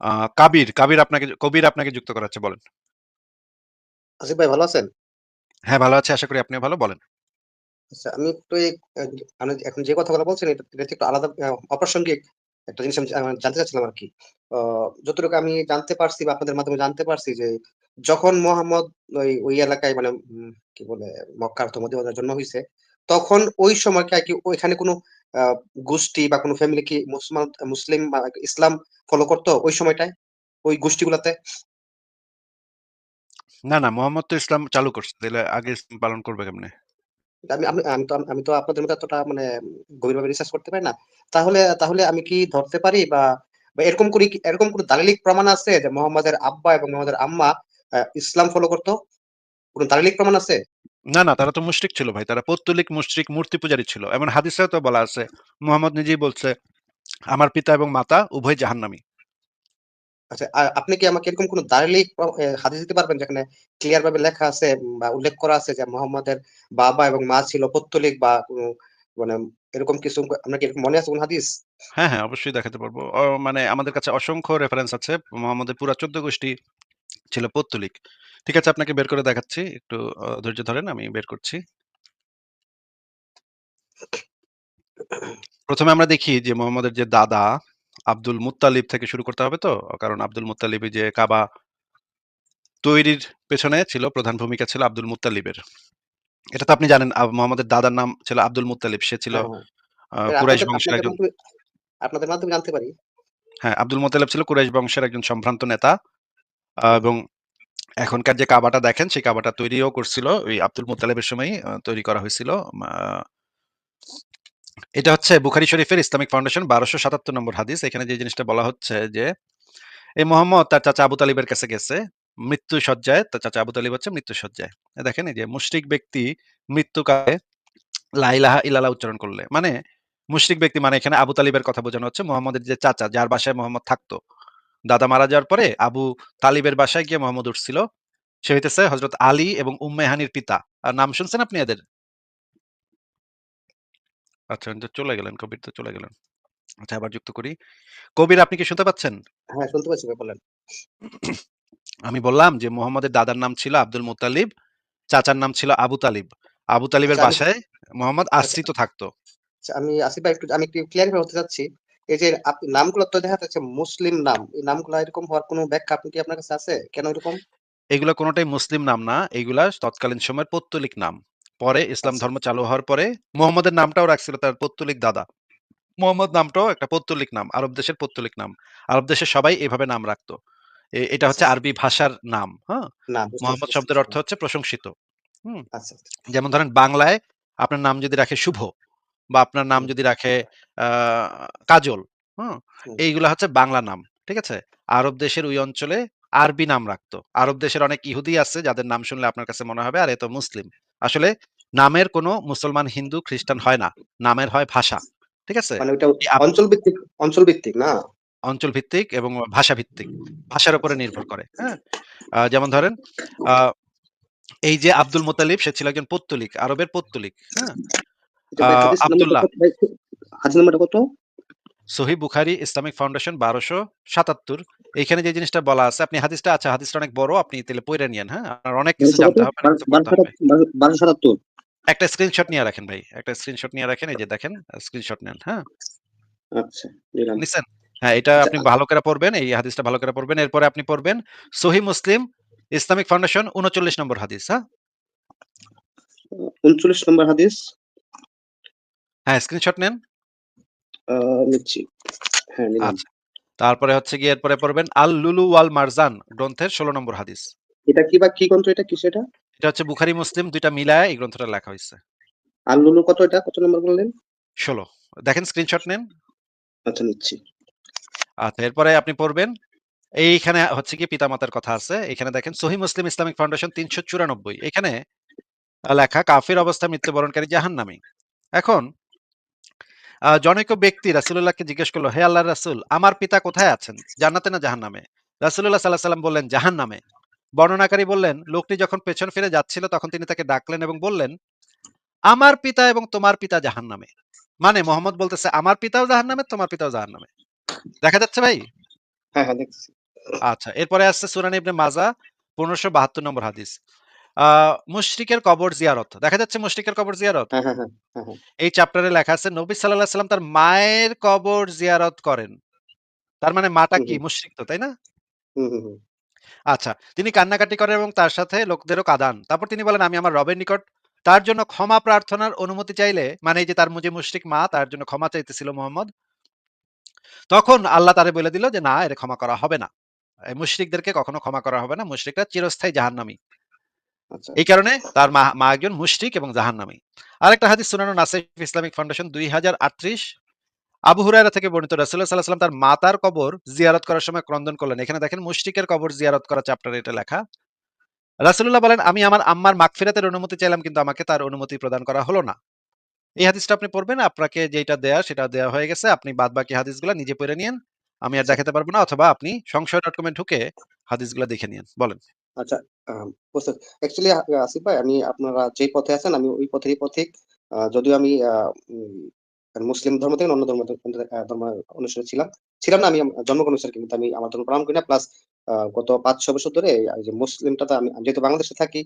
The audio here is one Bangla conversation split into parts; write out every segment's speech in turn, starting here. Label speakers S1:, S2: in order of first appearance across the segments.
S1: আ কাবির, কাবির আপনাকে কবির আপনাকে যুক্ত করাচ্ছে বলেন।
S2: আসিফ ভাই ভালো আছেন?
S1: হ্যাঁ, ভালো আছি। আশা করি আপনিও ভালো। বলেন।
S2: আচ্ছা আমি একটু এই আ এখন যে কথাগুলো বলছেন এটা এটা একটু আলাদা আ অপ্রাসঙ্গিক একটা জিনিস আমি জানতে চাচ্ছিলাম আরকি। আ যতটুকু আমি জানতে পারছি বা আপনাদের মাধ্যমে জানতে পারছি যে যখন মোহাম্মদ ওই, ওই এলাকায় মানে উম কি বলে মক্কার তো মদিনায় জন্ম হইছে, তখন ওই সময়টায় কি ওইখানে কোনো গোষ্ঠী বা কোনো ফ্যামিলি কি মুসলমান মুসলিম বা ইসলাম ফলো করতো ওই সময়টায়? ওই গোষ্ঠীগুলাতে?
S1: না, না মোহাম্মদ তো ইসলাম চালু করছে। তাইলে আগে ইসলাম পালন করবে কেমনে?
S2: আমি আমি তো আমি তো আপনাদের মতো এতটা মানে গভীরভাবে রিসার্চ করতে পারি না। তাহলে তাহলে আমি কি ধরতে পারি বা, এরকম করে এরকম কোনো দালিলিক প্রমাণ আছে যে মোহাম্মদের আব্বা এবং মোহাম্মদের আম্মা ইসলাম ফলো করতো? কোন দালিলিক প্রমাণ আছে?
S1: না, না তারা তো মুশরিক ছিল ভাই। তারা পৌত্তলিক মুশরিক মূর্তি পূজারী ছিল। এমন হাদিসেও তো বলা আছে। মুহাম্মদ নিজেই বলছে, "আমার পিতা এবং মাতা উভয় জাহান্নামী।"
S2: আচ্ছা আ আপনি কি আমাকে এরকম কোন এ হাদিস দিতে পারবেন যেখানে ক্লিয়ার ভাবে লেখা আছে বা উল্লেখ করা আছে যে মোহাম্মদের বাবা এবং মা ছিল পৌত্তলিক বা কোন মানে এরকম কিছু আপনার কি এরকম মনে আছে কোন হাদিস?
S1: হ্যাঁ, হ্যাঁ অবশ্যই দেখাতে পারব। অ মানে আমাদের কাছে অসংখ্য রেফারেন্স আছে। মুহাম্মদের পুরা ১৪ গোষ্ঠী ছিল পৌত্তলিক। ঠিক আছে আপনাকে বের করে দেখাচ্ছি। একটু ধৈর্য ধরেন আমি বের করছি। ১ম এ আমরা দেখি যে মুহাম্মদের যে দাদা আব্দুল মুত্তালিব থেকে শুরু করতে হবে তো? কারণ আব্দুল মুত্তালিবই যে কাবা তৈরির পেছনে ছিল প্রধান ভূমিকা ছিল আব্দুল মুত্তালিবের। এটা তো আপনি জানেন মুহাম্মদের দাদার নাম ছিল আব্দুল মুত্তালিব। সে ছিল
S2: হ্যাঁ, হ্যাঁ।
S1: কুরাইশ বংশের একজন
S2: আপনাদের মাধ্যমে জানতে পারি?
S1: হ্যাঁ, আব্দুল মুত্তালিব ছিল কুরাইশ বংশের একজন সম্ভ্রান্ত নেতা। এবং এখনকার যে কাবাটা দেখেন সেই কাবাটা তৈরিও করছিল ওই আব্দুল মুত্তালিবের সময়ই আ তৈরি করা হয়েছিল। এটা হচ্ছে বুখারী শরীফের ইসলামিক ফাউন্ডেশন ১২৭৭ নম্বর হাদিস। এখানে যে জিনিসটা বলা হচ্ছে যে, এই মুহাম্মদ তার চাচা আবু তালিবের কাছে গেছে। মৃত্যু শয্যায় তার চাচা আবু তালিব হচ্ছে মৃত্যু শয্যায়। দেখেন এই যে মুশরিক ব্যক্তি মৃত্যুকালে লা ইলাহা ইল্লাল্লাহ উচ্চারণ করলে। মানে মুশরিক ব্যক্তি মানে এখানে আবু তালিবের কথা বোঝানো হচ্ছে মোহাম্মদের যে চাচা যার বাসায় মোহাম্মদ থাকতো। দাদা মারা যাওয়ার পরে আবু তালিবের বাসায় গিয়ে মুহাম্মদ উঠছিল। সে হইতেছে হযরত আলী এবং উম্মে হানির পিতা। আর নাম শুনছেন আপনি এদের? আচ্ছা তো চলে গেলেন। কবির তো চলে গেলেন। আচ্ছা আবার যুক্ত করি। কবির আপনি কি শুনতে পাচ্ছেন?
S2: হ্যাঁ, শুনতে পাচ্ছি বলেন।
S1: আমি বললাম যে মোহাম্মদের দাদার নাম ছিল আব্দুল মুত্তালিব, চাচার নাম ছিল আবু তালিব। আবু তালিবের
S2: আচ্ছা
S1: বাসায় মুহাম্মদ
S2: আচ্ছা,
S1: আশ্রিত থাকতো।
S2: আচ্ছা আমি আসিফ ভাই একটু আমি একটু ক্লিয়ারিফাই হতে চাচ্ছি। এই যে নামগুলো তো দেখা যাচ্ছে মুসলিম নাম। এই নামগুলা এরকম হওয়ার কোনো ব্যাখ্যা আপনি কি আপনার কাছে আছে? কেন এরকম?
S1: এগুলা কোনটাই মুসলিম নাম না। এগুলা তৎকালীন সময়ের পৌত্তলিক নাম। পরে ইসলাম
S2: আচ্ছা,
S1: ধর্ম চালু হওয়ার পরে মুহাম্মদের নামটাও রাখছিল তার পৌত্তলিক দাদা। মুহাম্মদ নামটাও একটা পৌত্তলিক নাম। আরব দেশের পৌত্তলিক নাম। আরব দেশের সবাই এভাবে নাম রাখতো। এটা হচ্ছে
S2: আচ্ছা।
S1: আরবি ভাষার নাম। হ্যাঁ? মুহাম্মদ শব্দের অর্থ। হচ্ছে প্রশংসিত। হুম?
S2: আচ্ছা।
S1: যেমন ধরেন বাংলায় আপনার নাম যদি রাখে শুভ বা আপনার নাম যদি রাখে কাজল, হুম?
S2: হুম।
S1: এইগুলা হচ্ছে বাংলা নাম। ঠিক আছে? আরব দেশের ওই অঞ্চলে আরবি নাম রাখতো। আরব দেশের অনেক ইহুদি আছে যাদের নাম শুনলে আপনার কাছে মনে হবে, আর এ তো মুসলিম। আসলে নামের কোনো মুসলমান, হিন্দু, খ্রিস্টান হয় না। নামের হয় ভাষা। ঠিক আছে?
S2: মানে অঞ্চল ভিত্তিক অঞ্চল ভিত্তিক না?
S1: অঞ্চল ভিত্তিক এবং ভাষা ভিত্তিক। ভাষার উপরে নির্ভর করে। হ্যাঁ? যেমন ধরেন এই যে আব্দুল মোতালিব সে ছিল একজন পৌত্তলিক, আরবের পৌত্তলিক। হ্যাঁ? আব্দুল্লাহ
S2: হাদিস নাম্বারটা কত?
S1: বুখারী ইসলামিক ফাউন্ডেশন ১২৭৭ এইখানে যে জিনিসটা বলা আছে আপনি হাদিসটা আচ্ছা হাদিসটা অনেক বড় আপনি পইড়া নিয়েন, হ্যাঁ? আপনার অনেক কিছু জানতে হবে, অনেক কিছু পড়তে হবে।
S2: ১২৭৭
S1: একটা স্ক্রিনশট নিয়ে রাখেন ভাই। একটা স্ক্রিনশট নিয়ে রাখেন। এই যে দেখেন স্ক্রিনশট নেন, হ্যাঁ?
S2: আচ্ছা।
S1: নিছেন? হ্যাঁ, এটা
S2: আচ্ছা
S1: আপনি ভালো করে পড়বেন। এই হাদিসটা ভালো করে পড়বেন। এরপরে আপনি পড়বেন সহিহ মুসলিম ইসলামিক ফাউন্ডেশন ৩৯ নম্বর হাদিস, হ্যাঁ?
S2: ৩৯ নম্বর হাদিস
S1: হ্যাঁ, স্ক্রিনশট নেন।
S2: আ নিচ্ছি। হ্যাঁ, নিলাম।
S1: আচ্ছা। তারপরে হচ্ছে গিয়ে এরপরে পড়বেন আল লুলু ওয়াল মারজান গ্রন্থের ১৬ নম্বর হাদিস।
S2: এটা কি বা কি গ্রন্থ এটা? কিসের এটা?
S1: এটা হচ্ছে বুখারী মুসলিম ২ টা মিলায়া এই গ্রন্থটা লেখা হইছে।
S2: আল লুলু কত এটা? কত নম্বর বললেন?
S1: ১৬ দেখেন স্ক্রিনশট নেন।
S2: আচ্ছা নিচ্ছি।
S1: আচ্ছা, এরপরে আপনি পড়বেন এইখানে হচ্ছে কি পিতামাতার কথা আছে। এখানে দেখেন সহিহ মুসলিম ইসলামিক ফাউন্ডেশন ৩৯৪ এখানে লেখা কাফির অবস্থা মৃত্যুবরণকারী জাহান্নামী। এখন জনৈক ব্যক্তি রাসূলুল্লাহকে জিজ্ঞেস করল, "হে আল্লাহর রাসূল, আমার পিতা কোথায় আছেন? জান্নাতে না জাহান্নামে?" রাসূলুল্লাহ সাল্লাল্লাহু আলাইহি সাল্লাম বললেন, "জাহান্নামে।" বর্ণনাকারী বললেন, লোকটি যখন পেছন ফিরে যাচ্ছিল তখন তিনি তাকে ডাকলেন এবং বললেন, "আমার পিতা এবং তোমার পিতা জাহান্নামে।" মানে মোহাম্মদ বলতেছে, "আমার পিতাও জাহান্নামে, তোমার পিতাও জাহান নামে দেখা যাচ্ছে ভাই?
S2: হ্যাঁ, হ্যাঁ।
S1: আচ্ছা, এরপরে আসছে সুনান ইবনে মাজা ১৫৭২ নম্বর হাদিস। মুশরিকের কবর জিয়ারত। দেখা যাচ্ছে মুশরিকের কবর জিয়ারত?
S2: হ্যাঁ, হ্যাঁ, হ্যাঁ।
S1: এই চ্যাপ্টারে লেখা আছে নবী সাল্লাল্লাহু সাল্লাম তার মায়ের কবর জিয়ারত করেন। তার মানে মাটা কি? মুশরিক তো, তাই না? আচ্ছা, তিনি কান্নাকাটি করেন এবং তার সাথে লোকদেরও কাঁদান। তারপর তিনি বলেন, "আমি আমার রবের নিকট তার জন্য ক্ষমা প্রার্থনার অনুমতি চাইলে" মানে এই যে তার মু যে মুশরিক মা তার জন্য ক্ষমা চাইতেছিল মোহাম্মদ। তখন আল্লাহ তারে বলে দিল যে, "না, এরে ক্ষমা করা হবে না। মুশরিকদেরকে কখনো ক্ষমা করা হবে না। মুশরিকরা চিরস্থায়ী জাহান্নামী।"
S2: আচ্ছা।
S1: এই কারণে তার মা একজন মুশরিক এবং জাহান্নামী। আরেকটা হাদিস সুনানুন নাসাই ইসলামিক ফাউন্ডেশন ২০৩৮ আবু হুরায়রা থেকে বর্ণিত রাসূলুল্লাহ সাল্লাল্লাহু আলাইহি তার মাতার কবর জিয়ারত করার সময় ক্রন্দন করলেন। এখানে দেখেন মুশরিকের কবর জিয়ারত করা চ্যাপ্টারে এটা লেখা। রাসূলুল্লাহ বলেন, "আমি আমার আম্মার মাগফিরাতের অনুমতি চাইলাম কিন্তু আমাকে তার অনুমতি প্রদান করা হলো না।" এই হাদিসটা আপনি পড়বেন। আপনাকে যেটা দেয়া সেটা দেয়া হয়ে গেছে। আপনি বাদ বাদবাকি হাদিসগুলা নিজে পইড়া নিয়েন। আমি আর। দেখাতে পারব না অথবা আপনি সংশয়.com এ ঢুকে হাদিসগুলা দেখে নিয়েন। বলেন।
S2: আচ্ছা, অ্যাকচুয়ালি আসিফ ভাই আমি আপনারা যেই পথে আছেন আমি ওই পথেরই পথিক। যদিও আমি মুসলিম ধর্ম থেকে অন্য ধর্ম ধর্ম অনুসারী ছিলাম। ছিলাম না আমি জন্মগ্রহণ অনুসারী কিন্তু আমি আমার ধর্ম পালন করি না। প্লাস গত ৫-৬ বছর ধরে যে মুসলিমটাতে আমি যেহেতু বাংলাদেশে থাকি,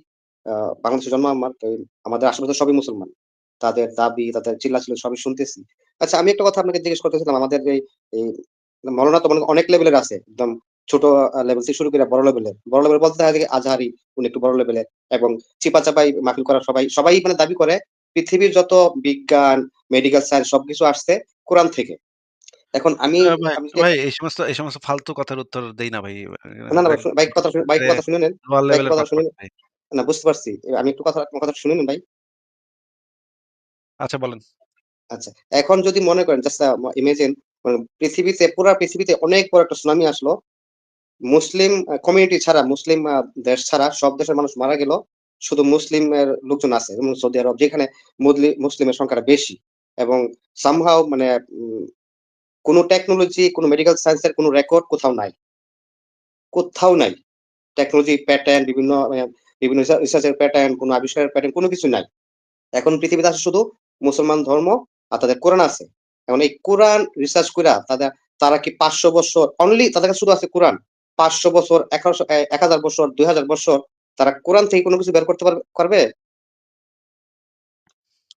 S2: বাংলাদেশে জন্ম আমার। আমাদের আশেপাশে সবই মুসলমান। তাদের দাবি, তাদের চিল্লা ছিল সবই শুনতেছি। আচ্ছা আমি একটা কথা আপনাকে জিজ্ঞেস করতেছিলাম আমাদের এই মওলানা তো অনেক লেভেলের আছে। একদম ছোট লেভেল থেকে শুরু করে বড় লেভেলের। বড় লেভেল বলতে দেখা যায় আজহারি উনি একটু বড় লেভেলের এবং চিপা-চাপাই মাহফিল করা সবাই, সবাই মানে দাবি করে পৃথিবীর যত বিজ্ঞান, মেডিকেল সায়েন্স সবকিছু আসছে কোরআন থেকে। এখন আমি
S1: ভাই, এই সমস্ত এই সমস্ত ফালতু কথার উত্তর দেই না ভাই।
S2: না, না ভাই, কথা ভাই কথা শুনে নেন। কথা শুনে না বুঝতে পারছি। আমি একটু কথা কথাটা শুনে নিন ভাই।
S1: আচ্ছা বলেন।
S2: আচ্ছা। এখন যদি মনে করেন জাস্ট আ ইমাজিন মানে পৃথিবীতে পুরা পৃথিবীতে অনেক বড় একটা সুনামি আসলো। মুসলিম কমিউনিটি ছাড়া, মুসলিম দেশ ছাড়া সব দেশের মানুষ মারা গেল। শুধু মুসলিমের লোকজন আছে। সৌদি আরব যেখানে মুসলিমের সংখ্যাটা বেশি। এবং somehow মানে কোন টেকনোলজি, কোন মেডিকেল সায়েন্স এর কোন রেকর্ড কোথাও নাই। কোথাও নাই। টেকনোলজি প্যাটার্ন বিভিন্ন বিভিন্ন রিসার্চের প্যাটার্ন, কোনো আবিষ্কারের প্যাটার্ন কোনো কিছু নাই। এখন পৃথিবীতে আছে শুধু মুসলমান ধর্ম আর তাদের কোরআন আছে। এখন এই কোরআন রিসার্চ কইরা তাদের তারা কি ৫০০ বছর অনলি তাদের কাছে শুধু আছে কোরআন। ৫০০ বছর, ১১০০ এ ১০০০ বছর, ২০০০ বছর তারা কোরআন থেকে কোন কিছু বের করতে পারবে?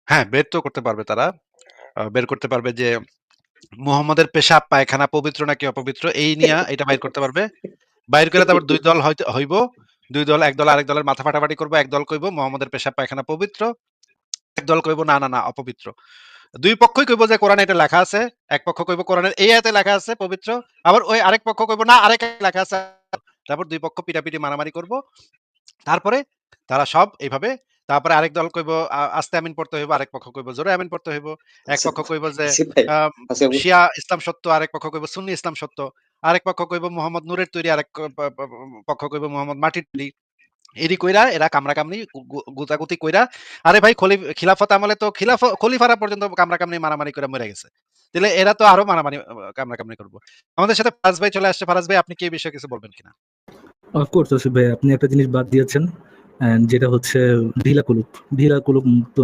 S1: হ্যাঁ, বের তো করতে পারবে তারা। বের করতে পারবে যে মুহাম্মদের পেশাব, পায়খানা পবিত্র নাকি অপবিত্র এই নিয়ে এটা বাইর করতে পারবে। বাইর করে তারপর দুই দল হয়তো হইব। ২ দল এক দল আরেক দলের মাথা ফাটাফাটি করব এক দল কইব মুহাম্মদের পেশাব, পায়খানা পবিত্র। এক দল কইব না, না, না অপবিত্র। ২ পক্ষই কইব যে কোরআনে এটা লেখা আছে। এক পক্ষ কইব কোরআনের এই আয়াতে লেখা আছে পবিত্র। আবার ওই আরেক পক্ষ কইব না আরেক লেখা আছে। তারপর ২ পক্ষ পিটাপিটি মারামারি করব। তারপরে তারা সব এইভাবে তারপরে আরেক দল কইব আস্তে আমিন পড়তে হইব, আরেক পক্ষ কইব জোরে আমিন পড়তে হইব। এক
S2: আচ্ছা,
S1: পক্ষ কইব যে
S2: আচ্ছা বু
S1: শিয়া ইসলাম সত্য, আরেক পক্ষ কইব সুন্নি ইসলাম সত্য। আরেক পক্ষ কইব মোহাম্মদ নূরের তৈরি, আরেক পক্ষ কইব মোহাম্মদ মাটির তৈরি। এরি কইরা এরা কামরা কামনি গুতাগুতি কইরা আরে ভাই খলি খিলাফত আমলে তো খিলাফ খলিফারা পর্যন্ত কামরা কামনি মারামারি করে মইরা গেছে। তাইলে এরা তো আরও মারামারি আ কামড়াকামড়ি করব। আমাদের সাথে ফারাজ ভাই চলে আসছে। ফারাজ ভাই আপনি কি এই বিষয়ে কিছু বলবেন কিনা?
S3: অফ কোর্স আসিফ ভাই আপনি একটা জিনিস বাদ দিয়েছেন। যেটা হচ্ছে ঢিলা কুলুপ। ঢিলা কুলুপ তো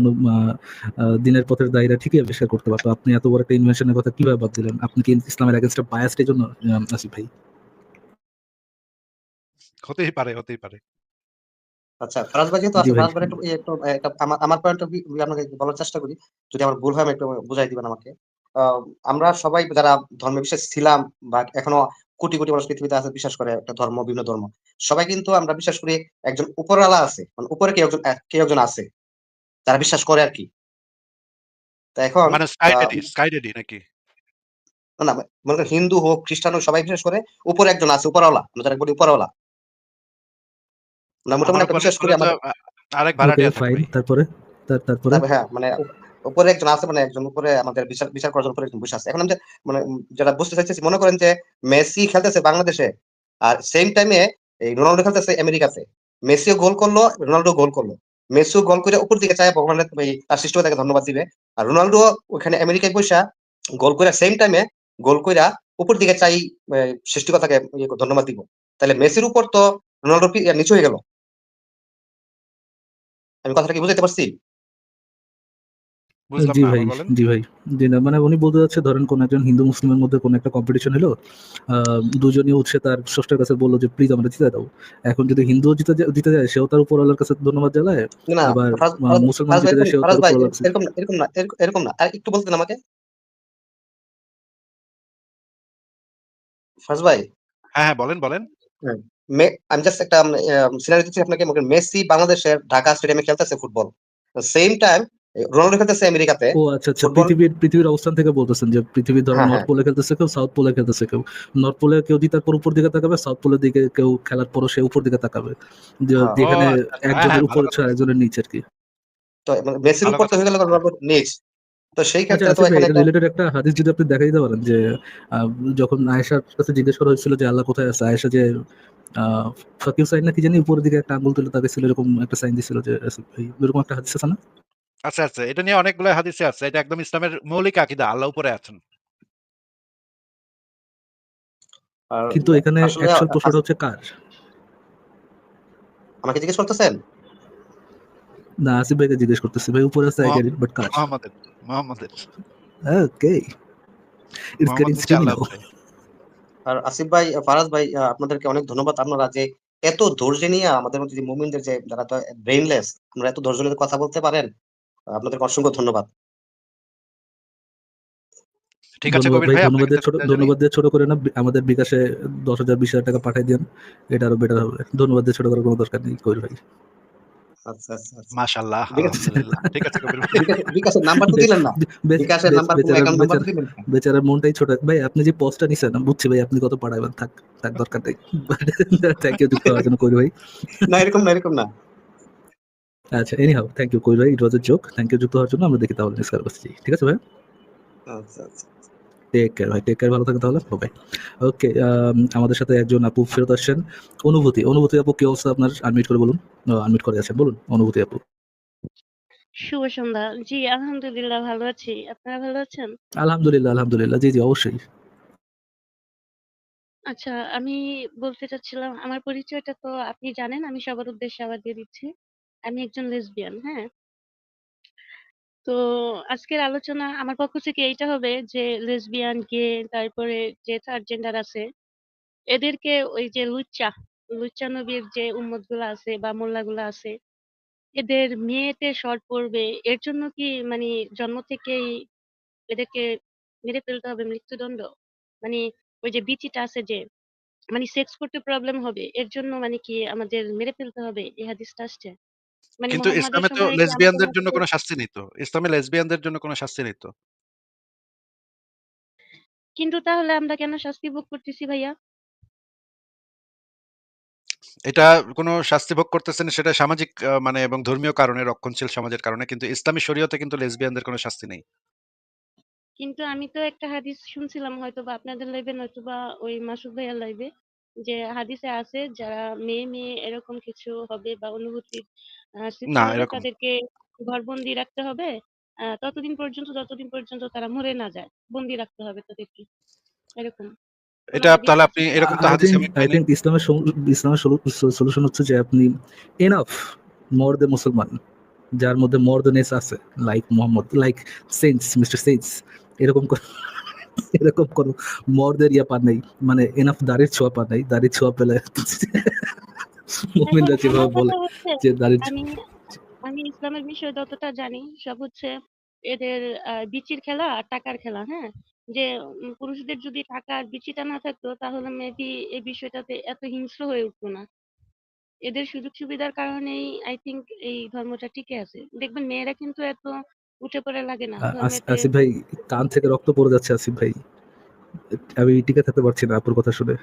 S3: দিনের পথের দায়ীরা ঠিকই আবিষ্কার করতে পারতো আপনি এত বড় একটা ইনভেনশন এর কথা কীভাবে বাদ দিলেন? আপনি কি ইসলামের এগেইনস্ট এ বায়াসড এজন্য আসিফ ভাই?
S1: হতেই পারে, হতেই পারে।
S2: আচ্ছা, ফারাজ ভাই যেহেতু আছে।
S3: ভাই
S2: একটু একটু আমার আমার পয়েন্ট অফ ভিউ আপনাকে বলার চেষ্টা করি। যদি আমার ভুল হয় আমি একটু বুঝাই দিবেন আমাকে। আমরা সবাই যারা ধর্মে বিশ্বাসী ছিলাম বা এখনও কোটি, কোটি মানুষ পৃথিবীতে আছে বিশ্বাস করে একটা ধর্ম, বিভিন্ন ধর্ম। সবাই কিন্তু আমরা বিশ্বাস করি একজন উপরওয়ালা আছে। মানে উপরে কেউ একজন কেউ একজন আছে। যারা বিশ্বাস করে আরকি। তো এখন
S1: মানে স্কাই ড্যাডি নাকি?
S2: না, মনে হিন্দু হোক, খ্রিস্টান হোক সবাই বিশ্বাস করে উপরে একজন আছে উপরওয়ালা। আমরা যারা বলি উপরওয়ালা। আমরা মোটামুটি একটা
S1: উপরে
S2: বিশ্বাস করি
S1: উপরে তো
S2: আমাদের
S1: আরেক ভাড়াটিয়া থাকে
S3: তারপরে? তারপরে?
S2: হ্যাঁ, মানে উপরে একজন আছে মানে একজন উপরে আমাদের বিচার বিচার করার জন্য উপরে একজন বসে আছে। এখন আমি মানে যেটা বুঝতে চাইতেছি মনে করেন যে মেসি খেলতেছে বাংলাদেশে। আর সেইম টাইমে এই রোনাল্ডো খেলতেছে আমেরিকাতে। মেসিও গোল করল, রোনাল্ডো গোল করল। মেসিও গোল করে উপর দিকে চায় ভগবানের তার সৃষ্টিকর্তাকে ধন্যবাদ দিবে। আর রোনাল্ডো ওখানে আমেরিকায় বইসা গোল করে সেম টাইমে গোল কইরা উপর দিকে চাই সৃষ্টিকর্তাকে ইয়ে ধন্যবাদ দিব। তাইলে মেসির উপর তো রোনাল্ডো নিচু হয়ে গেল। আমি কথাটা কি বুঝাইতে পারছি?
S3: জি ভাই, জি ভাই। জি না মানে উনি বলতে চাচ্ছে ধরেন কোন একজন হিন্দু মুসলিমের মধ্যে কোন একটা কম্পিটিশন হলো। দুজনই উঠছে তার স্রষ্টার কাছে বলল যে প্লিজ আমারে জিতায় দাও। এখন যদি হিন্দুও জিতে জিতে যায় সেও তার উপরওয়ালার কাছে ধন্যবাদ জানায়। আবার মুসলমান জিতে যায় সেও তার কাছে
S2: এরকম না এরকম না এরকম না। আর একটু বলতেন আমাকে? ফারাজ ভাই?
S1: হ্যাঁ, হ্যাঁ, বলেন, বলেন।
S2: হ্যাঁ, মে আমি জাস্ট একটা সিনারিও দিচ্ছি আপনাকে মেসি বাংলাদেশের ঢাকা স্টেডিয়ামে খেলতেছে ফুটবল। সেম টাইম রোনাল্ডো খেলতেছে আমেরিকাতে।
S3: ও আচ্ছা, আচ্ছা। পৃথিবীর পৃথিবীর অবস্থান থেকে বলতেছেন যে পৃথিবীর ধরেন
S2: হ্যাঁ,
S3: নর্থ
S2: হ্যাঁ।
S3: পোলে খেলতেছে কেউ, সাউথ পোলে খেলতেছে কেউ। নর্থ পোলে কেউ জিতার পর উপর দিকে তাকাবে, সাউথ পোলের দিকে কেউ খেলার পরও সে উপর দিকে তাকাবে। যে
S2: হ্যাঁ।
S3: যেখানে
S1: আচ্ছা, আচ্ছা। হ্যাঁ,
S3: একজনের
S1: হ্যাঁ,
S3: উপর হচ্ছে
S1: কথা বলছেন।
S3: আরেকজনের
S2: তো মানে মেসির উপর তো হয়ে গেল।
S1: হ্যাঁ।
S2: নিচ। তো সেই
S3: আচ্ছা
S2: ক্ষেত্রে তো এখানে
S3: রিলেটেড একটা হাদিস যদি আপনি দেখাই দিতে পারেন যে যখন আয়েশার কাছে জিজ্ঞেস করা হয়েছিল যে আল্লাহ কোথায় আছে? আয়েশা যে আ ফাকির সাইন না কি জানি উপরের দিকে একটা আঙ্গুল তুলে তাকাইছিল এরকম একটা সাইন দিছিল যে এরকম একটা হাদিস আছে না?
S1: আচ্ছা, আচ্ছা। এটা নিয়ে অনেকগুলো হাদিসে আছে। এটা একদম ইসলামের মৌলিক আকীদা। আল্লাহ উপরে আছেন।
S3: কিন্তু এখানে
S2: আসলে
S3: অ্যাকচুয়াল প্রশ্নটা হচ্ছে কার?
S2: আমাকে জিজ্ঞেস করতেছেন?
S3: না আসিফ ভাইকে জিজ্ঞেস করতেছি। ভাই উপরে আছে it বাট কার?
S1: মোহাম্মদের, মোহাম্মদের।
S3: ওকে। ইটস গেটিং
S1: হচ্ছে
S3: স্টিমি
S1: আল্লাহ
S3: নাও।
S1: উপরে।
S2: আর আসিফ ভাই, ফারাজ ভাই আপনাদেরকে অনেক ধন্যবাদ। আপনারা যে এত ধৈর্য নিয়ে আমাদের মধ্যে যে মুমিনদের যে যারা তো ব্রেইনলেস আপনারা এত ধৈর্য নিয়ে কথা বলতে পারেন। আপনাদেরকে অসংখ্য ধন্যবাদ।
S1: ঠিক আছে কবির
S3: ভাই। ধন্যবাদ ছোট ধন্যবাদ দিয়ে ছোট করে না আমাদের বিকাশে ১০,০০০ ২০,০০০ টাকা পাঠিয়ে দিয়েন। এটা আরও বেটার হবে। ধন্যবাদ দিয়ে ছোট করার কোনো দরকার নেই কবির ভাই।
S2: আচ্ছা, আচ্ছা, আচ্ছা।
S1: মাশাআল্লাহ, আলহামদুলিল্লাহ। ঠিক আছে কবির
S2: বিকাশের নাম্বার তো দিলেন না। বিকাশের নাম্বার কোনো অ্যাকাউন্ট নাম্বার দিলেন না।
S3: বেচারার মনটাই ছোট। ভাই আপনি যে পোস্টটা নিছেন বুঝছি ভাই আপনি কত। থাক, থাক দরকার নেই। থ্যাংক ইউ ভাই।
S2: না এরকম না, এরকম না।
S3: আচ্ছা এনিহাউ থ্যাংক ইউ কবির ভাই। It was a joke. Thank you যুক্ত হওয়ার জন্য। আমরা দেখি তাহলে ঠিক আছে ভাই?
S2: আচ্ছা, আচ্ছা।
S3: টেক কেয়ার ভাই। টেক কেয়ার ভালো থাকেন তাহলে। বাই। ওকে আমাদের সাথে একজন আপু ফেরত আসছেন। অনুভূতি, অনুভূতি আপু কি অবস্থা আপনার? করে বলুন। করে আছেন। বলুন অনুভূতি আপু।
S4: শুভ সন্ধ্যা। জি, আলহামদুলিল্লাহ ভালো আছি। আপনারা ভালো আছেন?
S3: আলহামদুলিল্লাহ, আলহামদুলিল্লাহ। জি, জি অবশ্যই।
S4: আচ্ছা, আমি বলতে চাচ্ছিলাম আমার পরিচয়টা তো আপনি জানেন। আমি সবার উদ্দেশ্যে আবার দিয়ে দিচ্ছি। আমি একজন লেসবিয়ান, হ্যাঁ? তো আজকের আলোচনা আমার পক্ষ থেকে এইটা হবে যে লেসবিয়ান, গে তারপরে যে থার্ড জেন্ডার আছে, এদেরকে ওই যে লুচ্চা, লুচ্চা নবীর যে উম্মতগুলা আছে বা মোল্লাগুলা আছে, এদের মেয়েতে শর্ট পড়বে। এর জন্য কি মানে জন্ম থেকেই এদেরকে মেরে ফেলতে হবে মৃত্যুদণ্ড? মানে ওই যে বিচিটা আছে যে মানে সেক্স করতে প্রবলেম হবে। এর জন্য মানে কি আমাদের মেরে ফেলতে হবে? এই হাদিসটা আসছে। মানে
S1: কিন্তু ইসলামে তো লেসবিয়ানদের জন্য কোনো শাস্তি নেই তো। ইসলামে লেসবিয়ানদের জন্য কোনো শাস্তি নেই তো।
S4: কিন্তু তাহলে আমরা কেন শাস্তি ভোগ করতেছি ভাইয়া?
S1: এটা কোনো শাস্তি ভোগ করতেছেন সেটা সামাজিক আ মানে এবং ধর্মীয় কারণে রক্ষণশীল সমাজের কারণে। কিন্তু ইসলামী শরীয়তে কিন্তু লেসবিয়ানদের কোনো শাস্তি নেই।
S4: কিন্তু আমি তো একটা হাদিস শুনছিলাম হয়তোবা আপনাদের লাইভে নয়তোবা ওই মাসুদ ভাইয়ার লাইভে যে হাদিসে আছে যারা মেয়ে, মেয়ে এরকম কিছু হবে বা সৃষ্টি
S1: না এরকম
S4: তাদেরকে ঘরবন্দি রাখতে হবে। ততদিন পর্যন্ত যতদিন পর্যন্ত তারা মরে না যায়। বন্দি রাখতে হবে তাদেরকে। এরকম।
S1: এটা তাহলে আপনি
S4: কি?
S1: এরকম তো
S3: আই
S1: হাদিস
S3: থিংক
S1: আমি
S3: আই থিংক ইসলামের ইসলামের সলিউশন হচ্ছে যে আপনি এনাফ মর্দে মুসলমান যার মধ্যে মর্দনেস আছে like Mohammad like saints mister saints এরকম এরকম কোন মর্দের ইয়া পান নাই। মানে এনাফ দাড়ির ছোঁয়া পান নাই। দাড়ির ছোঁয়া পেলে মুমিনরা যেভাবে বলে যে দাড়ির
S4: আমি ইসলামের বিষয়ে যতটা জানি সব হচ্ছে এদের বিচির খেলা আর টাকার খেলা, হ্যাঁ? যে পুরুষদের যদি টাকা আর বিচিটা না থাকতো তাহলে মেবি এই বিষয়টাতে এত হিংস্র হয়ে উঠতো না। এদের সুযোগ সুবিধার কারণেই আই থিংক এই ধর্মটা টিকে আছে। দেখবেন মেয়েরা কিন্তু এত উঠে পড়ে লাগে না
S3: আসিফ ভাই কান থেকে রক্ত পড়ে যাচ্ছে আসিফ ভাই। আমি টিকে থাকতে পারছি না আপুর কথা শুনে।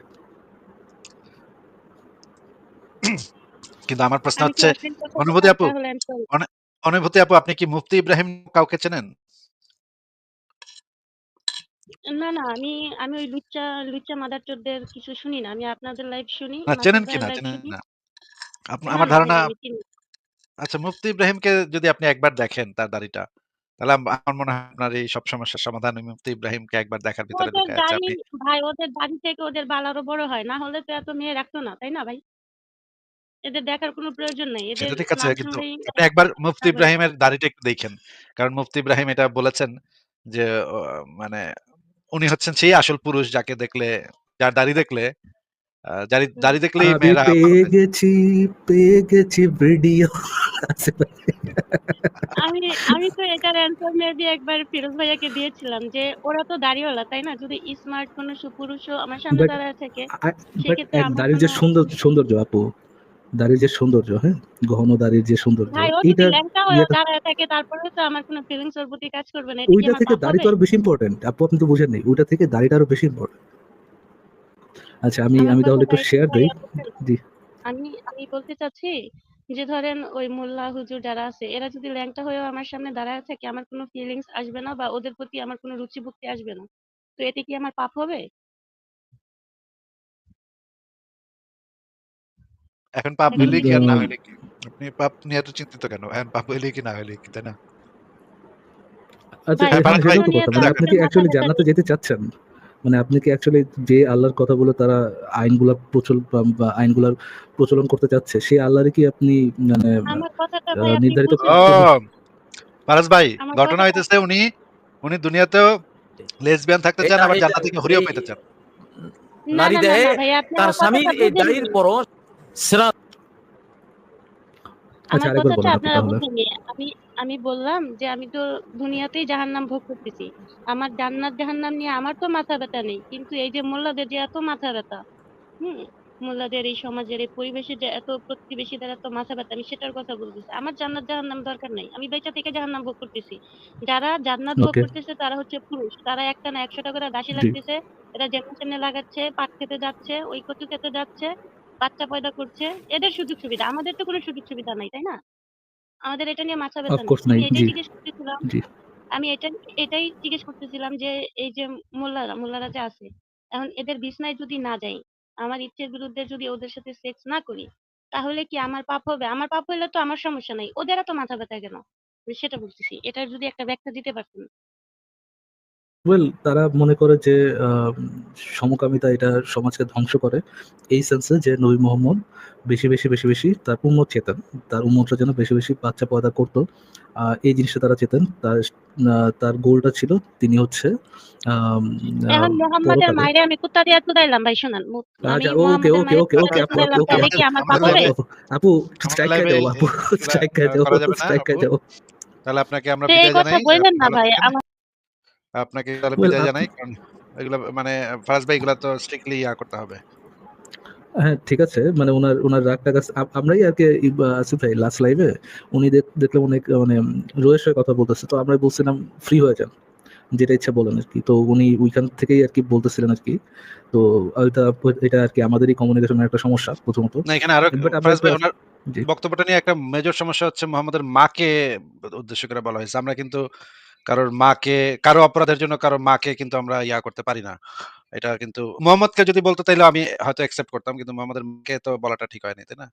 S1: কিন্তু আমার প্রশ্ন হচ্ছে অনুভূতি আপু অনুভূতি আপু আপনি কি মুফতি ইব্রাহিম কাউকে চেনেন?
S4: না, না আমি আমি ওই লুচ্চা, লুচ্চা মাদারচোদদের কিছু শুনি না। আমি আপনাদের লাইভ শুনি,
S1: না চেনেন
S4: ভাইয়ের
S1: কিনা? চেনেন না? আপ
S4: না,
S1: আমার ধারণা আচ্ছা মুফতি ইব্রাহিমকে যদি আপনি একবার দেখেন তার দাড়িটা, তাহলে আমার মনে হয় আপনার এই সব সমস্যার সমাধান মুফতি ইব্রাহিমকে একবার দেখার ভিতরে লুকায় আছে। আপনি
S4: ভাই ওদের দাড়ি থেকে ওদের বাল আরও বড় হয়। না হলে তো এত মেয়ে রাখতো না, তাই না ভাই? এদের দেখার কোনো প্রয়োজন নাই। এদের
S1: ঠিক আছে কিন্তু আপনি একবার মুফতি ইব্রাহিমের দাড়িটা একটু দেখেন। কারণ মুফতি ইব্রাহিম এটা বলেছেন যে মানে উনি হচ্ছেন সেই আসল পুরুষ যাকে দেখলে যার দাড়ি দেখলে দাড়ি দাড়ি দেখলেই
S3: আমি
S1: মেয়েরা
S3: পেয়ে। গেছি, পেয়ে গেছি ভিডিও
S4: আমি আমি তো এটার অ্যান্সার মেবি একবার ফিরোজ ভাইয়াকে দিয়েছিলাম যে ওরা তো দাড়িওয়ালা, তাই না? যদি স্মার্ট কোনো সুপুরুষও আমার সামনে দাঁড়ায় থাকে সেক্ষেত্রে
S3: দাড়ির যে সুন্দর সৌন্দর্য আপু, দাড়ির যে সৌন্দর্য, হ্যাঁ? গহন দাড়ির যে সৌন্দর্য ইয়েটা
S4: দাঁড়ায় থাকে তারপরেও তো আমার কোনো ফিলিংস ওর প্রতি কাজ করবে না।
S3: ওইটা থেকে দাড়ি তো আরও বেশি ইম্পর্টেন্ট আপু আপনি তো বুঝেন নাই। ওইটা থেকে দাড়িটা আরও বেশি ইম্পোর্টেন্ট। আচ্ছা আমি আমি তাহলে একটু শেয়ার দেই। জি।
S4: আমি আমি বলতে চাচ্ছি যে ধরেন ওই মোল্লা হুজুর যারা আছে এরা যদি ল্যাংটা হয়েও আমার সামনে দাঁড়ায় থাকে আমার কোনো ফিলিংস আসবে না বা ওদের প্রতি আমার কোনো রুচি ভক্তি আসবে না। তো এতে কি আমার পাপ হবে?
S1: এখন পাপ
S4: এখন
S1: হইলেই কি আর না হইলে কি? আপনি পাপ নিয়ে এত চিন্তিত কেন? এখন পাপ হইলেই কি না হইলেই কি, তাই না?
S3: আচ্ছা মানে আপনি কি অ্যাকচুয়ালি জান্নাতে যেতে চাচ্ছেন? মানে আপনি কি অ্যাকচুয়ালি যে আল্লাহর কথাগুলো তারা আইনগুলা প্রচল বা আইনগুলার প্রচলন করতে চাচ্ছে, সেই আল্লাহরই কি আপনি মানে
S4: আমার কথাটা
S3: আ
S4: ভাই আপনি
S3: নির্ধারিত।
S1: ফারাজ ভাই ঘটনা হইতেছে উনি উনি দুনিয়াতেও লেসবিয়ান থাকতে চান আবার জান্নাত থেকে হরিও পাইতে চান।
S5: নারী দেহে তার স্বামীর এই। দাড়ির পরশ সিরাত
S4: আমার
S3: আরেকবার
S4: কথাটা আপনারা বুঝেননি। আমি আমি বললাম যে আমি তো দুনিয়াতেই জাহান্নাম ভোগ করতেছি। আমার জান্নাত জাহান্নাম নিয়ে আমার তো মাথা ব্যাথা নেই। কিন্তু এই যে মোল্লাদের যে এত মাথা ব্যাথা, হুম? মোল্লাদের এই সমাজের এই পরিবেশের যে এত প্রতিবেশীদের এত মাথা ব্যাথা আমি সেটার কথা বলতেছি। আমার জান্নাত জাহান্নাম দরকার নাই। আমি বেঁচে থেকে জাহান্নাম ভোগ করতেছি। যারা জান্নাত ভোগ করতেছে তারা হচ্ছে পুরুষ। তারা একটানা ১০০ টা করে দাসী লাগতেছে। এরা যেমনে-তেমনে লাগাচ্ছে, পাট খেতে যাচ্ছে, ওই কচু খেতে যাচ্ছে, বাচ্চা পয়দা করছে। এদের সুযোগ সুবিধা। আমাদের তো কোনো সুযোগ সুবিধা নাই, তাই না? আমাদের এটা নিয়ে মাথা ব্যাথা নাই। এটাই জিজ্ঞেস করতেছিলাম আমি এটা এটাই জিজ্ঞেস করতেছিলাম যে এই যে মোল্লারা, মোল্লারা যে আছে, এখন এদের বিছনায় যদি না যাই, আমার ইচ্ছের বিরুদ্ধে যদি ওদের সাথে সেক্স না করি, তাহলে কি আমার পাপ হবে? আমার পাপ হইলে তো আমার সমস্যা নাই। ওদের এত মাথা ব্যাথা কেন? সেটা বলতেছি। এটার যদি একটা ব্যাখ্যা দিতে পারতেন।
S3: ওয়েল তারা মনে করে যে সমকামিতা এটা সমাজকে ধ্বংস করে। এই সেন্সে যে নবী মোহাম্মদ বেশি, বেশি, বেশি, বেশি তার উম্মত চেতেন। তার উম্মতরা যেন বেশি, বেশি বাচ্চা পয়দা করতো এই জিনিসটা তারা চেতেন। তার তার গোলটা ছিল তিনি হচ্ছে আম
S4: এখন মোহাম্মদের মাইরে আমি কুত্তা দিয়া তুদাইলাম ভাই শুনেন।
S3: আচ্ছা ওকে, ওকে, ওকে, ওকে
S4: দিয়ে
S3: আপু, আপু,
S4: তাহলে কি আমার পাপ
S1: আমাদের
S4: হবে?
S1: লাইভে
S3: আপু স্ট্রাইক খাই
S1: লাইভে
S3: আপু, স্ট্রাইক খাই
S1: আ
S3: যাও,
S1: করা যাবে না
S3: স্ট্রাইক খাই
S1: আপু? তাহলে আপনাকে আমরা বিদায় জানাই।
S4: বললেন না ভাই।
S1: আপনাকে তাহলে বিদায় জানাই। কারণ এগুলা মানে ফারাজ ভাই এগুলা তো স্ট্রিক্টলি ইয়া করতে হবে।
S3: হ্যাঁ, ঠিক আছে। মানে উনার রাগটা কাছ আপ আমরাই আরকি ইবা আসিফ ভাই লাস্ট লাইভে উনি দেখলাম অনেক মানে রোয়ের সঙ্গে কথা বলতেছে। তো আমরা বলছিলাম ফ্রি হয়ে যান। যেটা ইচ্ছা বলেন আরকি। তো উনি ওইখান থেকেই আরকি বলতেছিলেন আরকি। তো ওইটা এটা আরকি আমাদেরই কমিউনিকেশনের একটা সমস্যা প্রথমত।
S1: না এখানে আরও
S3: আস
S1: বক্তব্যটা নিয়ে একটা মেজর সমস্যা হচ্ছে মোহাম্মদের মাকে উদ্দেশ্য করে বলা হয়েছে। আমরা কিন্তু কারোর মাকে কারও অপরাধের জন্য কারও মাকে কিন্তু আমরা ইয়া করতে পারি না। এটা কিন্তু মোহাম্মদকে যদি বলতো তাইলে আমি হয়তো অ্যাকসেপ্ট করতাম। কিন্তু মোহাম্মদের মাকে তো বলাটা ঠিক হয়নি, তাই না?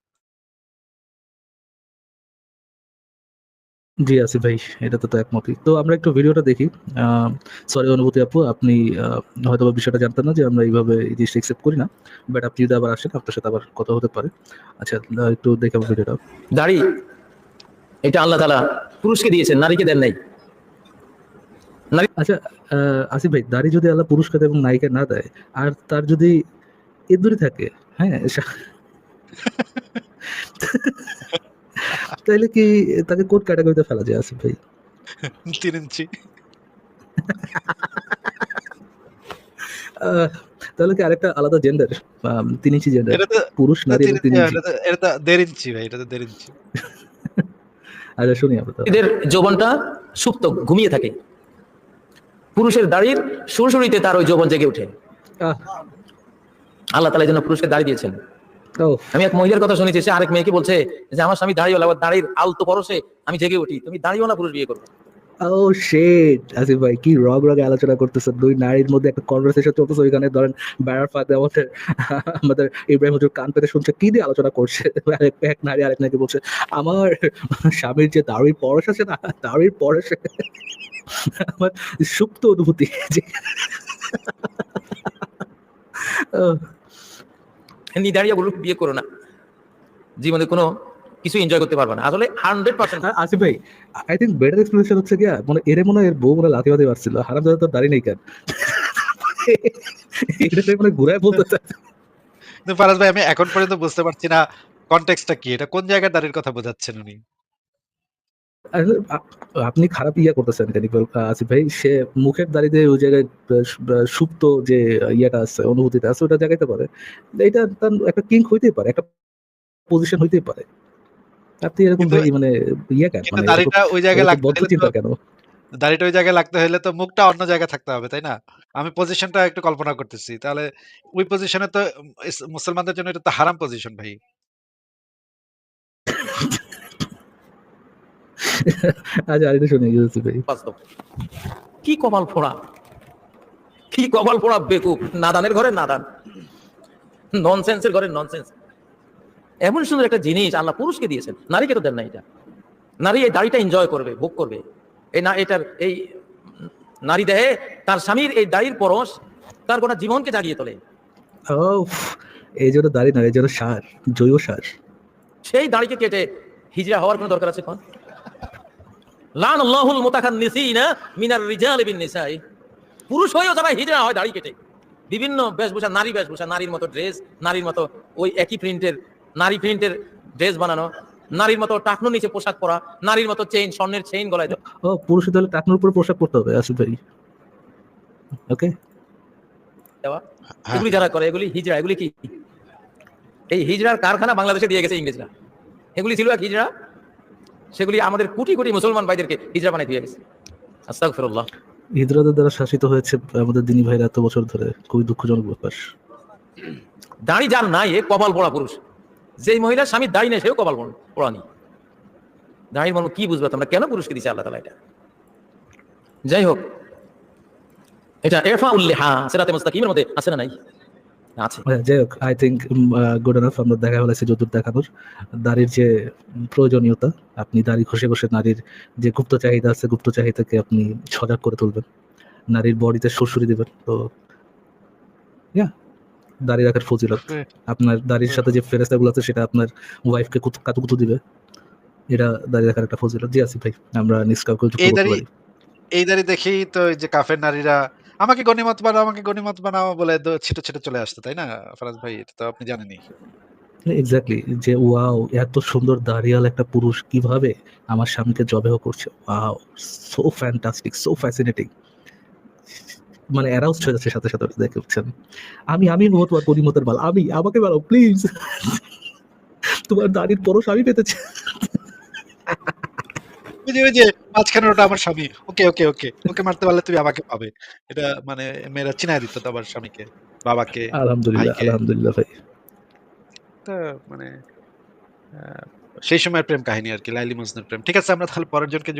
S3: জি, আসিফ ভাই এটাতে তো একমতই। তো আমরা একটু ভিডিওটা দেখি। সরি অনুভূতি আপু আপনি হয়তো হয়তোবা বিষয়টা জানতেন না যে আমরা এইভাবে এই জিনিসটা অ্যাকসেপ্ট করি না। বাট আপনি যদি আবার আসেন আপনার সাথে আবার কথা হতে পারে। আচ্ছা একটু দেখি আমরা ভিডিওটা।
S5: দাড়ি এটা আল্লাহ তাআলা পুরুষকে দিয়েছেন, নারীকে দেন নাই।
S3: আচ্ছা আসিফ ভাই দাড়ি যদি আল্লাহ পুরস্কার দেয় এবং নায়িকা না দেয় আর তার যদি থাকে, হ্যাঁ? তাইলে কি তাকে কোন ক্যাটেগরিতে ফেলা যায় আসিফ ভাই?
S1: ৩ ইঞ্চি।
S3: তাহলে কি আরেকটা আলাদা জেন্ডার? ৩ ইঞ্চি জেন্ডার। পুরুষ, নারী
S1: ৩
S3: এবং ৩
S1: ইঞ্চি
S3: ইঞ্চি।
S1: এটা তো ১.৫ ইঞ্চি ভাই। এটা তো ১.৫ ইঞ্চি।
S3: আচ্ছা শুনি আমরা
S5: এদের যৌবনটা সুপ্ত ঘুমিয়ে থাকে। পুরুষের দাড়ির সুরসুরিতে তার ওই যৌবন জেগে
S3: উঠে
S5: আল্লাহ তালা যেন পুরুষকে দাড়ি দিয়েছেন। আমি এক মহিলার কথা শুনেছি সে আরেক মেয়েকে বলছে যে আমার স্বামী দাঁড়িয়ে দাড়ির আলতো পরশে আমি জেগে উঠি। তুমি দাঁড়িয়েও না পুরুষ বিয়ে করবে।
S3: Oh shit! আসিফ ভাই, কি রগ রগে আলোচনা করতেছেন। ২ নারীর মধ্যে একটা কনভারসেশন চলতেছে, ওইখানে ধরেন বেড়ার ফাঁদে আমাদের আমাদের ইব্রাহিম হুজুর কান পেতে শুনছে, কি দিয়ে আলোচনা করছে। এক নারী আরেক নারীকে বলছে, আমার স্বামীর যে দাড়ির পরশ আছে না, দাড়ির পরশে আমার সুপ্ত অনুভূতি যে ওহ!
S5: বলুক, বিয়ে করো না। জীবনে কোনো কিছু এনজয় করতে পারবে না। আসলে হান্ড্রেড পার্সেন্ট
S3: আ- আসিফ ভাই আই থিঙ্ক বেটার এক্সপ্লেনেশন হচ্ছে কি মানে এরে মনে হয় এর বউ মনে লাথি বাদি পারছিল। হারাম দাদা তো দাঁড়িয়ে নেই কেন? এটা মানে ঘুরায় বলতে চাচ্ছে
S1: ফারাজ ভাই আমি এখন পর্যন্ত বুঝতে পারছি না কনটেক্সটটা কি এটা কোন জায়গার দাড়ির কথা বোঝাচ্ছেন উনি?
S3: আসলে আপনি খারাপ ইয়া করতেছেন কেন? আসিফ ভাই সে মুখের দাড়িতে ওই জায়গায় সুপ্ত যে ইয়াটা আছে অনুভূতিটা আছে ওটা জাগাইতে পারে। এটা তার একটা কিং হইতেই পারে একটা পজিশন হইতেই পারে। আপনি এরকম ভাই মানে ইয়া মানে
S1: দাড়িটা ওই জায়গায় লাগতে
S3: চিন্তা কেন?
S1: দাড়িটা ওই জায়গায় লাগতে হলে তো মুখটা অন্য জায়গায় থাকতে হবে তাই না? আমি পজিশনটা একটু কল্পনা করতেছি। তাহলে ওই পজিশনে তো মুসলমানদের জন্য এটা তো হারাম পজিশন ভাই।
S3: আচ্ছা আরেকটা শুনে ইউসুফ ভাই।
S5: কি কপাল ফোড়া? কি কপাল ফোড়া বেকুব? নাদানের ঘরে নাদান। ননসেন্সের ঘরে ননসেন্স। এমন সুন্দর একটা জিনিস আল্লাহ পুরুষকে দিয়েছেন। নারীকে তো দেন না এটা। নারী এই দাড়িটা এনজয় করবে ভোগ করবে। এই না এটার এই নারী দেহে তার স্বামীর এই দাড়ির পরশ তার গোটা জীবনকে জাগিয়ে তোলে।
S3: এই জন্য দাড়ি না এই জন্য সার জৈব সার।
S5: সেই দাড়িকে কেটে হিজড়া হওয়ার কোনো দরকার আছে কোন লান আল্লাহুল মুতাখান্নিসিনা মিনার রিজাল বিন নিসাই। পুরুষ হয়েও যারা হিজড়া হয় দাড়ি কেটে। বিভিন্ন বেশভূষা নারী বেশভূষা নারীর মতো ড্রেস নারীর মতো ওই একই প্রিন্টের নারী প্রিন্টের ড্রেস বানানো নারীর মতো টাকনো নিচে পোশাক পরা নারীর মতো চেইন স্বর্ণের চেইন গলায় দেওয়া।
S3: ও পুরুষ তাহলে টাকনোর উপরে পোশাক পরতে হবে আসিফ ভাই ওকে।
S5: দেওয়া।
S1: হ্যাঁ।
S5: এগুলি যারা করে এগুলি হিজড়া এগুলি কি? এই হিজড়ার কারখানা বাংলাদেশে দিয়ে গেছে ইংরেজরা। এগুলি ছিল এক হিজড়া সেগুলি আমাদের কোটি কোটি মুসলমান ভাইদেরকে হিজড়া বানিয়ে দিয়ে গেছে। আস্তাগফিরুল্লাহ।
S3: হিজরাদের দ্বারা শাসিত হয়েছে আমাদের দিনী ভাইরা এত বছর ধরে খুবই দুঃখজনক ব্যাপার।
S5: দাঁড়ি যার নাই এ কপাল পড়া পুরুষ। যেই মহিলা স্বামীর দাড়ি নেই, সেও কপাল পড়- পড়ানি। দাড়ির মর্ম কি বুঝবে তোমরা? কেন পুরুষকে দিচ্ছে আল্লাহ তালা এটা? যাই হোক, এটা এরফা উল্লেহা সেরাতে মুস্তাকিমের মধ্যে আছে না নাই?
S3: যাই হোক আই গুড দেখানোর। দাড়ির যে প্রয়োজনীয়তা, আপনি দাড়ি ঘষে নারীর যে গুপ্ত চাহিদা আছে, গুপ্ত চাহিদাকে আপনি সজাগ করে তুলবেন। নারীর বডিতে শ্বশুরি দেবেন, তো দাড়ি রাখার ফজিলত। আপনার দাড়ির সাথে যে ফেরেস্তাগুলো আছে সেটা আপনার ওয়াইফকে কাতুকুতু দিবে। এটা দাড়ি রাখার একটা ফজিলত। জি আসিফ ভাই আমরা নিষ্কাউকে যুক্ত
S1: এই দাড়ি- এই দাঁড়িয়ে দেখেই তো এই যে কাফের নারীরা আমাকে গণিমত বানাও আমাকে গণিমত বানাও বলে ছিটে ছিটে চলে আসতো তাই না? ফরাজ ভাই এটা তো আপনি জানেনই।
S3: এক্স্যাক্টলি যে ওয়াও এত সুন্দর দাঁড়িয়াল একটা পুরুষ কীভাবে আমার স্বামীকে জবেহ করছে? Wow so fantastic so fascinating মানে অ্যারাউজ হয়ে যাচ্ছে সাথে সাথে দেখে উঠছেন। আমি আমি হব তোমার পরিমতের বাল। আমি আমাকে বাড়াও প্লিজ তোমার দাড়ির পরশ আমি পেতেছি
S1: ওই যে মাঝখানে ওটা আমার স্বামী। ওকে ওকে ওকে ওকে মারতে পারলে তুমি আমাকে পাবে। এটা মানে মেয়েরা চিনায় দিত তো স্বামীকে বাবাকে
S3: আলহামদুলিল্লাহ আলহামদুলিল্লাহ ভাই।
S1: তো মানে সেই সময়ের প্রেম কাহিনী আর কি লাইলি মজনুর প্রেম। ঠিক আছে আমরা তাহলে পরের জনকে